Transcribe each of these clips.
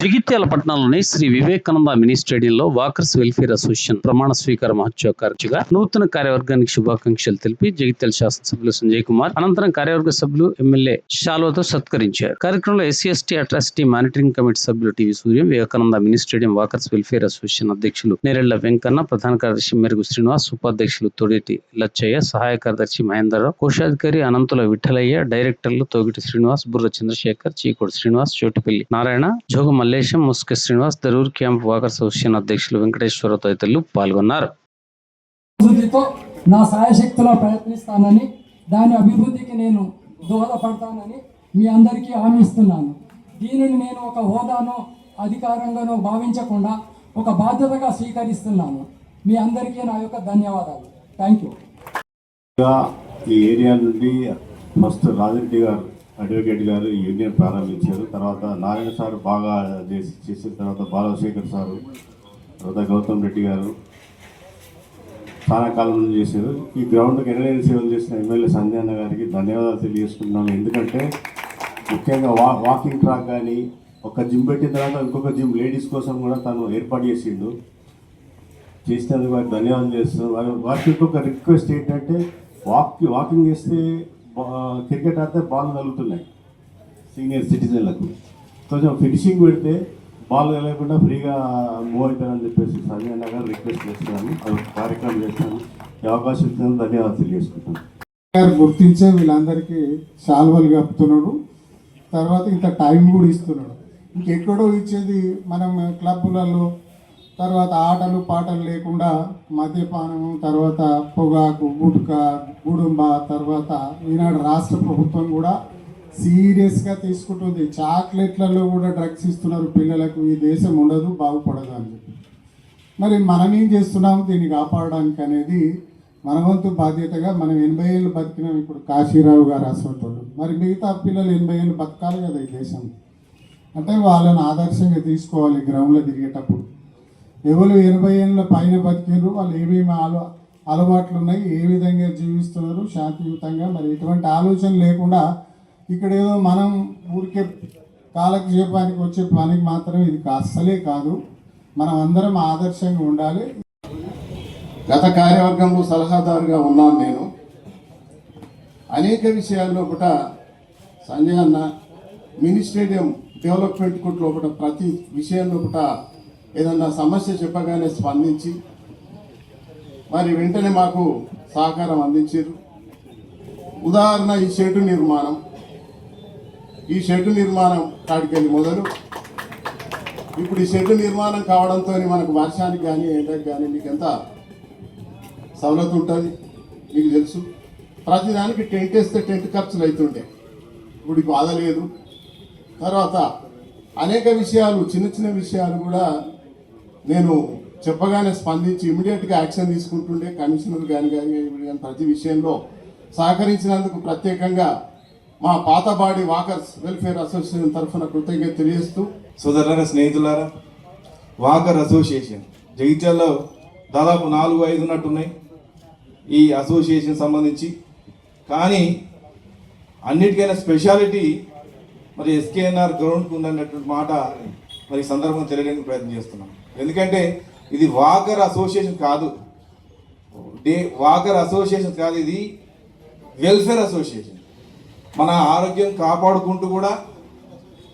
జగిత్యాల పట్టణంలోని శ్రీ వివేకానంద మినీ స్టేడియంలో walkers welfare association ప్రమాణ స్వీకార మహోత్సవ నూతన కార్యవర్గానికి శుభాకాంక్షలు తెలిపి జగిత్యాల శాసనసభ్యులు సంజయ్ కుమార్ అనంతరం కార్యవర్గ సభ్యులు ఎమ్మెల్యే షాల్వతో సత్కరించారు. కార్యక్రమంలో SC ST atrocity monitoring committee సభ్యులు TV Suryam Vivekananda mini stadium walkers welfare association అధ్యక్షులు నేరెళ్ళ వెంకన్న ప్రధాన కార్యదర్శి మెరుగు శ్రీనివాస్ ఉపాధ్యక్షులు తొడేటి లచ్చయ్య సహాయ కార్యదర్శి మహేందర్రావు కోశాధికారి అనంతుల విఠలయ్య డైరెక్టర్లు Thogiti Srinivas Burra Chandrashekar Chikoti Srinivas Chotipalli Narayana Jogamalli Mallesham Muske Srinivas Darur camp walkers association అధ్యక్షులు వెంకటేశ్వర తదితరులు పాల్గొన్నారు. అభివృద్ధితో నా సాయశక్తులా ప్రయత్నిస్తానని దాని అభివృద్ధికి నేను దోహదపడతానని మీ అందరికీ హామీ ఇస్తున్నాను. దీనిని నేను ఒక హోదానో అధికారంగానో భావించకుండా ఒక బాధ్యతగా స్వీకరిస్తున్నాను. మీ అందరికీ నా యొక్క ధన్యవాదాలు. Thank you. ఈ ఏరియా నుండి ఫస్ట్ రాజరెడ్డి గారు అడ్వకేట్ గారు ఈ యూనియన్ ప్రారంభించారు. తర్వాత నారాయణ సార్ బాగా చేసి చేసిన తర్వాత బాలశేఖర్ సారు తర్వాత గౌతమ్ రెడ్డి గారు చాలా కాలం నుంచి చేశారు. ఈ గ్రౌండ్కి ఎనలేని సేవలు చేసిన ఎమ్మెల్యే సంధ్యాన్న గారికి ధన్యవాదాలు తెలియజేసుకుంటున్నాను ఎందుకంటే ముఖ్యంగా వా వాకింగ్ ట్రాక్ కానీ ఒక జిమ్ పెట్టిన తర్వాత ఇంకొక జిమ్ లేడీస్ కోసం కూడా తను ఏర్పాటు చేసిండు. చేసినందుకు వారికి ధన్యవాదాలు చేస్తున్నాను వారి వారికి ఇంకొక రిక్వెస్ట్ ఏంటంటే వాక్ వాకింగ్ చేస్తే క్రికెట్ ఆడితే బాల్ కలుగుతున్నాయి సీనియర్ సిటిజన్లకు కొంచెం ఫినిషింగ్ పెడితే బాల్ కలగకుండా ఫ్రీగా మూవ్ అవుతారని చెప్పేసి సంజయ్ అన్న గారు రిక్వెస్ట్ చేస్తున్నాను అది కార్యక్రమం చేస్తాను. ఈ అవకాశం ఇచ్చిన ధన్యవాదాలు తెలియజేసుకుంటాను గారు గుర్తించే వీళ్ళందరికీ శాల్వలు కప్పుతున్నాడు. తర్వాత ఇంత టైం కూడా ఇస్తున్నాడు. ఇంకెక్కడో ఇచ్చేది మనం క్లబ్లలో తర్వాత ఆటలు పాటలు లేకుండా మద్యపానం తర్వాత పొగాకు గుట్క గుడుంబ తర్వాత ఈనాడు రాష్ట్ర ప్రభుత్వం కూడా సీరియస్గా తీసుకుంటుంది. చాక్లెట్లలో కూడా డ్రగ్స్ ఇస్తున్నారు పిల్లలకు. ఈ దేశం ఉండదు బాగుపడదు అని చెప్పి. మరి మనం ఏం చేస్తున్నాము? దీన్ని కాపాడడానికి అనేది మన వంతు బాధ్యతగా మనం ఎనభై ఏళ్ళు బతికినాం ఇప్పుడు కాశీరావు గారు అసలు మరి మిగతా పిల్లలు ఎనభై ఏళ్ళు బతకాలి కదా ఈ దేశం. అంటే వాళ్ళని ఆదర్శంగా తీసుకోవాలి గ్రౌండ్లో తిరిగేటప్పుడు. ఎవరు ఎనభై ఏళ్ళ పైన బతికారు వాళ్ళు ఏమేమి అల అలవాట్లు ఉన్నాయి ఏ విధంగా జీవిస్తున్నారు శాంతియుతంగా మరి ఎటువంటి ఆలోచన లేకుండా ఇక్కడ ఏదో మనం ఊరికే కాలక్షేపానికి వచ్చే పనికి మాత్రం ఇది అస్సలే కాదు. మనం అందరం ఆదర్శంగా ఉండాలి. గత కార్యవర్గంలో సలహాదారుగా ఉన్నాను నేను. అనేక విషయాల్లో కూడా సంజయ్ అన్న మినీ స్టేడియం డెవలప్మెంట్ కూడా ప్రతి విషయంలో కూడా ఏదన్నా సమస్య చెప్పగానే స్పందించి మరి వెంటనే మాకు సహకారం అందించారు. ఉదాహరణ ఈ షెడ్ నిర్మాణం. ఈ షెడ్ నిర్మాణం కాడికెళ్ళి మొదలు. ఇప్పుడు ఈ షెడ్ నిర్మాణం కావడంతో మనకు వర్షానికి కానీ ఎండకు కానీ మీకు ఎంత సవలతు ఉంటుంది? మీకు తెలుసు. ప్రతిదానికి టెంట్ వేస్తే టెంట్ ఖర్చులు అవుతుండే ఇప్పుడు బాధ లేదు. తర్వాత అనేక విషయాలు చిన్న చిన్న విషయాలు కూడా నేను చెప్పగానే స్పందించి ఇమీడియట్గా యాక్షన్ తీసుకుంటుండే. కమిషనర్ కానీ కానీ కానీ ప్రతి విషయంలో సహకరించినందుకు ప్రత్యేకంగా మా పాతబాడి వాకర్స్ వెల్ఫేర్ అసోసియేషన్ తరఫున కృతజ్ఞత తెలియజేస్తూ. సోదరులారా స్నేహితులారా వాకర్ అసోసియేషన్ జగిత్యాల్లో దాదాపు నాలుగు ఐదు ఉన్నట్టున్నాయి ఈ అసోసియేషన్ సంబంధించి. కానీ అన్నిటికైనా స్పెషాలిటీ మరి ఎస్కేఎన్ఆర్ గ్రౌండ్కి ఉందన్నటువంటి మాట మరి సందర్భం తెలియడానికి ప్రయత్నం చేస్తున్నాం. ఎందుకంటే ఇది వాకర్ అసోసియేషన్ కాదు. డే వాకర్ అసోసియేషన్ కాదు ఇది వెల్ఫేర్ అసోసియేషన్. మన ఆరోగ్యం కాపాడుకుంటూ కూడా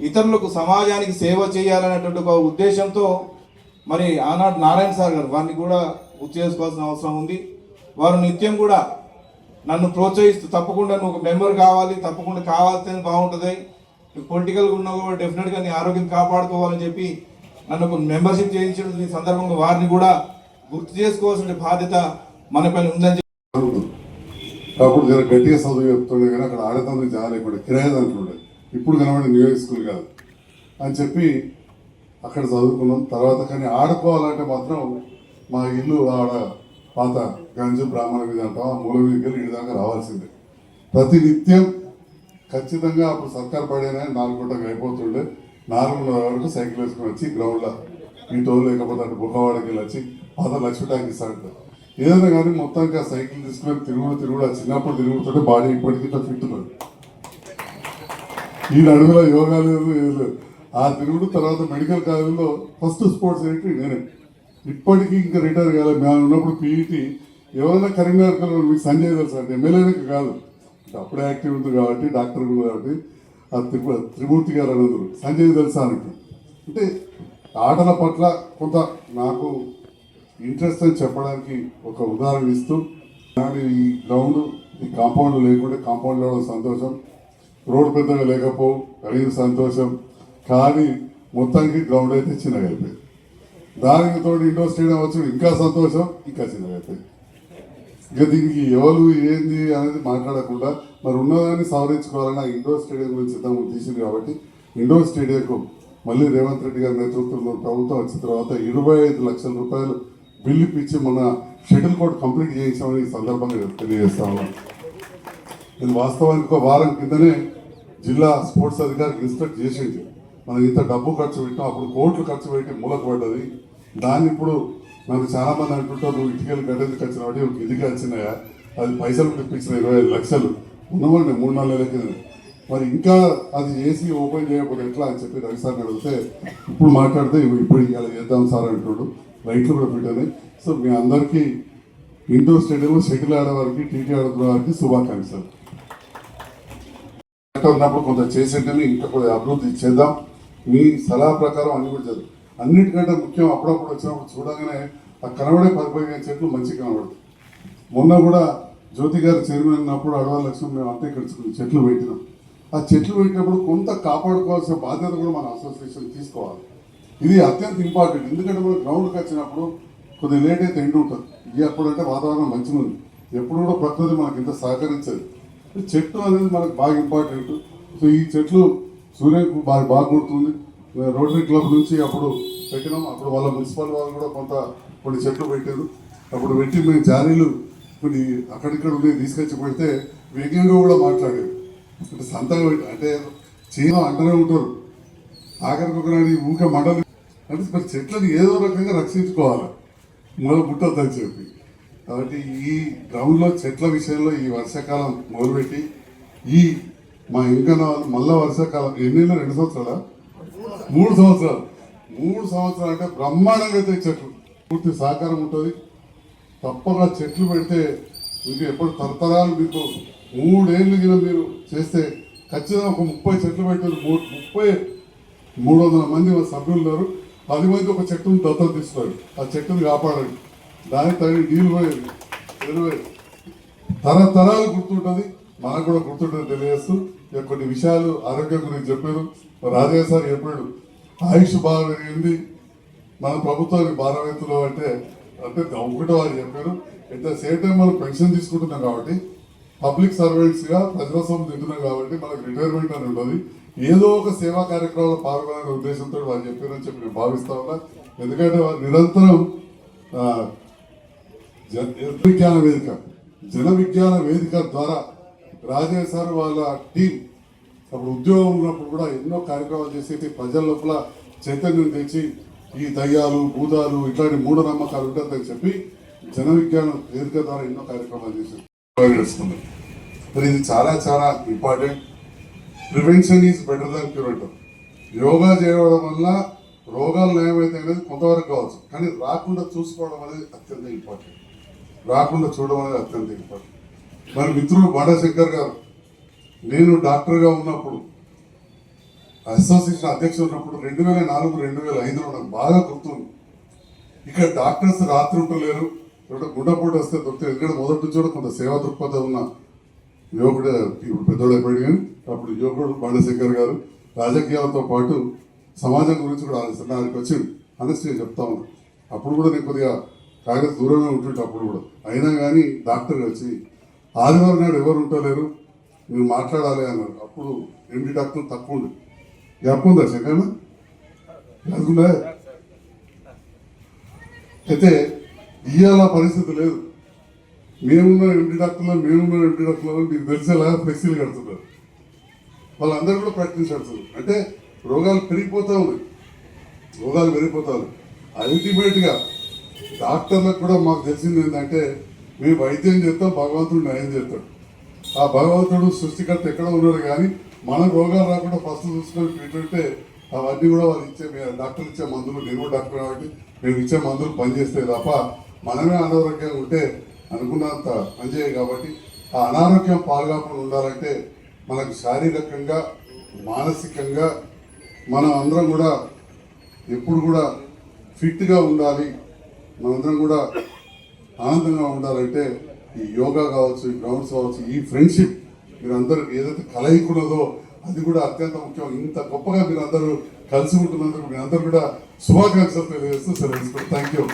ఇతరులకు సమాజానికి సేవ చేయాలనేటువంటి ఒక ఉద్దేశంతో మరి ఆనాడు నారాయణ సార్ గారు వారిని కూడా గుర్తు చేసుకోవాల్సిన అవసరం ఉంది. వారు నిత్యం కూడా నన్ను ప్రోత్సహిస్తూ తప్పకుండా నువ్వు ఒక మెంబర్ కావాలి తప్పకుండా కావాల్సిన బాగుంటుంది. పొలిటికల్గా ఉన్నా కూడా డెఫినెట్గా నీ ఆరోగ్యం కాపాడుకోవాలని చెప్పి నన్ను ఒక మెంబర్షిప్ చేయించిన సందర్భంగా వారిని కూడా గుర్తు చేసుకోవాల్సిన బాధ్యత మన పైన ఉందని అప్పుడు జర గట్టిగా చదువు చెప్తుండే కానీ అక్కడ ఆడతాను చాలా ఇప్పుడు కిరాయి అంటుండే ఇప్పుడు కనబడి న్యూ స్కూల్ కాదు. అని చెప్పి అక్కడ చదువుకున్నాం. తర్వాత కానీ ఆడుకోవాలంటే మాత్రం మా ఇల్లు ఆడ పాత గంజు బ్రాహ్మణ మీద అంటాం. ఆ మూల దగ్గర ఇటు దాకా రావాల్సిందే. ప్రతి నిత్యం ఖచ్చితంగా అప్పుడు సర్కార్ పడేనా నాలుగు గంటలకు అయిపోతుండే. నాలుగున్నర వరకు సైకిల్ వేసుకొని వచ్చి గ్రౌండ్లో ఈ టోల్ లేకపోతే అటు బుక్కవాడకి వెళ్ళి వచ్చి పాత లక్ష్మి ట్యాంక్ ఇస్తాడు ఏదైనా కానీ మొత్తానికి ఆ సైకిల్ తీసుకుని తిరుగుడు తిరుగుడు ఆ చిన్నప్పుడు తిరుగుతుంటే బాడీ ఇప్పటికీ ఇట్లా ఫిట్ ఉన్నది. ఈ నడుగులో యోగా లేదు లేదు. ఆ తిరుగుడు తర్వాత మెడికల్ కాలేజీలో ఫస్ట్ స్పోర్ట్స్ సెక్రటరీ నేనే. ఇప్పటికీ ఇంకా రిటైర్ కాలేదు మేము ఉన్నప్పుడు పీఈటీ ఎవరైనా కరీంనగర్ కలవరు మీకు సంజయ్ తెలుసు? అంటే ఎమ్మెల్యేలకు కాదు. అప్పుడే యాక్టివ్ ఉంది కాబట్టి డాక్టర్ కూడా కాబట్టి. ఆ త్రిపు త్రిమూర్తి గారు అనందరు సంజయ్ తెలుసా అంటే ఆటల పట్ల కొంత నాకు ఇంట్రెస్ట్ అని చెప్పడానికి ఒక ఉదాహరణ ఇస్తూ కానీ ఈ గ్రౌండ్ ఈ కాంపౌండ్ లేకుంటే కాంపౌండ్లో సంతోషం రోడ్ పెద్దగా లేకపోవు కలిగిన సంతోషం కానీ మొత్తానికి గ్రౌండ్ అయితే చిన్నగా అయిపోయింది. దానికి తోడు ఇండోర్ స్టేడియం వచ్చి ఇంకా సంతోషం ఇంకా చిన్నగా అయిపోయింది. ఇక దీనికి ఎవరు ఏంది అనేది మాట్లాడకుండా మరి ఉన్నదాన్ని సవరించుకోవాలని ఇండోర్ స్టేడియం గురించి సిద్ధం తీసింది కాబట్టి ఇండోర్ స్టేడియంకు మళ్ళీ రేవంత్ రెడ్డి గారి నేతృత్వంలో ప్రభుత్వం వచ్చిన తర్వాత ఇరవై ఐదు లక్షల రూపాయలు బిల్లు ఇప్పించి మన షటిల్ కోడ్ కంప్లీట్ చేయించామని ఈ సందర్భంగా తెలియజేస్తా ఉన్నాను ఇది వాస్తవానికి ఒక వారం కిందనే జిల్లా స్పోర్ట్స్ అధికారికి ఇన్స్ట్రక్ట్ చేసింది. మనం ఇంత డబ్బు ఖర్చు పెట్టాం అప్పుడు కోట్లు ఖర్చు పెట్టి మూలకు పడ్డది. దాన్ని ఇప్పుడు నాకు చాలా మంది అంటుంటారు నువ్వు ఇటుకెళ్ళి గడ్డెందుకు వచ్చిన వాటి ఒక ఇదిగా వచ్చినాయా అది పైసలు ఇప్పించిన ఇరవై ఐదు లక్షలు. ఉన్నవండి మూడు నాలుగు నెలల కింద మరి ఇంకా అది చేసి ఓపెన్ చేయకపోతే ఎట్లా అని చెప్పి రవి సార్ని అడిగితే ఇప్పుడు మాట్లాడితే ఇప్పుడు ఇలా చేద్దాం సార్ అంటున్నాడు లైట్లు కూడా పెట్టాను సో మీ అందరికీ ఇండోర్ స్టేడియంలో షటిల్ ఆడేవారికి టీటీ ఆడుతున్న వారికి శుభాకాంక్షలు ఉన్నప్పుడు కొంత చేసేటని ఇంకా అభివృద్ధి చేద్దాం. మీ సలహా ప్రకారం అన్ని కూడా చేద్దాం. అన్నిటికంటే ముఖ్యం అప్పుడప్పుడు వచ్చినప్పుడు చూడగానే ఆ కనబడే పదిపోయే చెట్లు మంచిగా కనబడుతుంది మొన్న కూడా జ్యోతి గారు చైర్మన్ అన్నప్పుడు అడవాల లక్ష్యం మేము అంతే ఇక్కడ చెట్లు పెట్టినాం ఆ చెట్లు పెట్టినప్పుడు కొంత కాపాడుకోవాల్సిన బాధ్యత కూడా మన అసోసియేషన్ తీసుకోవాలి. ఇది అత్యంత ఇంపార్టెంట్. ఎందుకంటే మనం గ్రౌండ్కి వచ్చినప్పుడు కొద్దిగా లేట్ అయితే ఎండు ఉంటుంది. ఇది అప్పుడంటే వాతావరణం మంచిగా ఉంది. ఎప్పుడు కూడా ప్రకృతి మనకి ఇంత సహకరించదు. చెట్టు అనేది మనకు బాగా ఇంపార్టెంట్. సో ఈ చెట్లు సూర్యకు బాగా బాగా కొడుతుంది రోటరీ క్లబ్ నుంచి అప్పుడు పెట్టినాం. అప్పుడు వాళ్ళ మున్సిపల్ వాళ్ళు కూడా కొంత కొన్ని చెట్లు పెట్టారు. అప్పుడు పెట్టి మేము జాలీలు కొన్ని అక్కడిక్కడ ఉండి తీసుకొచ్చి పెడితే వేగంగా కూడా మాట్లాడారు. అంటే సంతగా పెట్టి అంటే చీన అంటనే ఉంటారు. ఆఖరికి ఒకనాడు ఊకే మండలి అంటే మరి చెట్లను ఏదో రకంగా రక్షించుకోవాలి. మొదలు పుట్టొద్దని చెప్పి. కాబట్టి ఈ గ్రౌండ్లో చెట్ల విషయంలో ఈ వర్షాకాలం మొదలుపెట్టి ఈ మా ఇంకా మళ్ళా వర్షాకాలం ఎన్ని రెండు సంవత్సరాలు? మూడు సంవత్సరాలు. మూడు సంవత్సరాలు అంటే బ్రహ్మాండంగా అయితే చెట్లు. పూర్తి సహకారం ఉంటుంది. తప్పగా చెట్లు పెడితే మీకు ఎప్పుడు తరతరాలు మీకు మూడేళ్ళు కింద మీరు చేస్తే ఖచ్చితంగా ఒక ముప్పై చెట్లు పెట్టారు. మూ- ముప్పై మూడు వందల మంది సభ్యులు ఉన్నారు. పది మంది ఒక చెట్టును దత్తత తీసుకోండి ఆ చెట్టును కాపాడండి. దానికి తగిన నీళ్ళు పోయేది తరతరాలు గుర్తుంటుంది. మనకు కూడా గుర్తుంటుంది తెలియజేస్తూ కొన్ని విషయాలు ఆరోగ్యం గురించి చెప్పారు. రాజయ్య సార్ చెప్పాడు ఆయుష్ బాగా పెరిగింది మన ప్రభుత్వానికి భారవేత్తలు అంటే అంటే ఒకటో వారు చెప్పారు. ఎట్ ద సేమ్ టైం మనం పెన్షన్ తీసుకుంటున్నాం కాబట్టి పబ్లిక్ సర్వెంట్స్గా ప్రజల సొమ్ము తింటున్నాం కాబట్టి మనకు రిటైర్మెంట్ అని ఉంటుంది ఏదో ఒక సేవా కార్యక్రమంలో పాల్గొనే ఉద్దేశంతో వారు చెప్పారని చెప్పి నేను భావిస్తా ఉన్నా. ఎందుకంటే వారు నిరంతరం జన విజ్ఞాన వేదిక జన విజ్ఞాన వేదిక ద్వారా రాజయ్య సార్ వాళ్ళ టీం అప్పుడు ఉద్యోగం ఉన్నప్పుడు కూడా ఎన్నో కార్యక్రమాలు చేసి ప్రజల లోపల చైతన్యం తెచ్చి ఈ దయ్యాలు భూతాలు ఇట్లాంటి మూఢనమ్మకాలు ఉంటుందని చెప్పి జన విజ్ఞానం వేదిక ద్వారా ఎన్నో కార్యక్రమాలు చేశారు. మరి ఇది చాలా చాలా important. Prevention is better than cure yoga చేయడం వల్ల రోగాలు నయమైతే అనేది కొంతవరకు కావచ్చు కానీ రాకుండా చూసుకోవడం అనేది అత్యంత ఇంపార్టెంట్. రాకుండా చూడడం అనేది అత్యంత ఇంపార్టెంట్. మన మిత్రుడు బాణశంకర్ గారు నేను డాక్టర్గా ఉన్నప్పుడు అసోసియేషన్ అధ్యక్షుడు ఉన్నప్పుడు రెండు వేల నాలుగు రెండు వేల ఐదులో నాకు బాగా గుర్తుంది. ఇక్కడ డాక్టర్స్ రాత్రి ఉంటలేరు గుండెపోటు వస్తే దొరికితే ఎందుకంటే మొదటి నుంచి కూడా కొంత సేవా దృక్పథం ఉన్న యువకుడు ఇప్పుడు పెద్దోడు అయిపోయాడు కానీ అప్పుడు యువకుడు బాలశంకర్ గారు రాజకీయాలతో పాటు సమాజం గురించి కూడా ఆలోచన వచ్చి వచ్చింది. అనేసి నేను చెప్తా ఉన్నాను అప్పుడు కూడా నేను కొద్దిగా కాంగ్రెస్ దూరంగా ఉంటుంటే అప్పుడు కూడా. అయినా కానీ డాక్టర్ వచ్చి ఆదివారం నాడు ఎవరు ఉంటలేరు? మీరు మాట్లాడాలి అన్నారు. అప్పుడు ఎండి డాక్టర్ తక్కువ ఉంది గ్యాప్ ఉందా సెకండ్ అయితే ఇవాళ పరిస్థితి లేదు. మేమున్న ఎండి డాక్టర్లో మేమున్న ఎండి డాక్టర్లో మీకు తెలిసేలా ఫ్లెక్సీలు కడుతున్నారు. వాళ్ళందరూ కూడా ప్రాక్టీస్ ప్రకటించాల్సింది అంటే రోగాలు పెరిగిపోతూ ఉన్నాయి. రోగాలు పెరిగిపోతారు అల్టిమేట్గా డాక్టర్లకు కూడా మాకు తెలిసింది ఏంటంటే మేము వైద్యం చేస్తాం భగవంతుడు నయం చేస్తాడు. ఆ భగవంతుడు సృష్టికర్త ఎక్కడ ఉన్నాడు కానీ మన రోగాలు రాకుండా ఫస్ట్ చూసుకొని ట్రీట్మెంటే అవన్నీ కూడా వాళ్ళు ఇచ్చే మీ- డాక్టర్ ఇచ్చే మందులు నేను కూడా డాక్టర్ కాబట్టి మేము ఇచ్చే మందులు పనిచేస్తాయి తప్ప మనమే అనారోగ్యంగా ఉంటే అనుకున్నంత పనిచేయాలి కాబట్టి ఆ అనారోగ్యం పాల్గొకుండా ఉండాలంటే మనకు శారీరకంగా మానసికంగా మనం అందరం కూడా ఎప్పుడు కూడా ఫిట్గా ఉండాలి. మనందరం కూడా ఆనందంగా ఉండాలంటే ఈ యోగా కావచ్చు ఈ గ్రౌండ్స్ కావచ్చు ఈ ఫ్రెండ్షిప్ మీరందరూ ఏదైతే కలయిక ఉన్నదో అది కూడా అత్యంత ముఖ్యం. ఇంత గొప్పగా మీరందరూ కలిసి ఉంటున్నందుకు మీరందరూ కూడా శుభాకాంక్షలు తెలియజేస్తూ సెలవు థ్యాంక్ యూ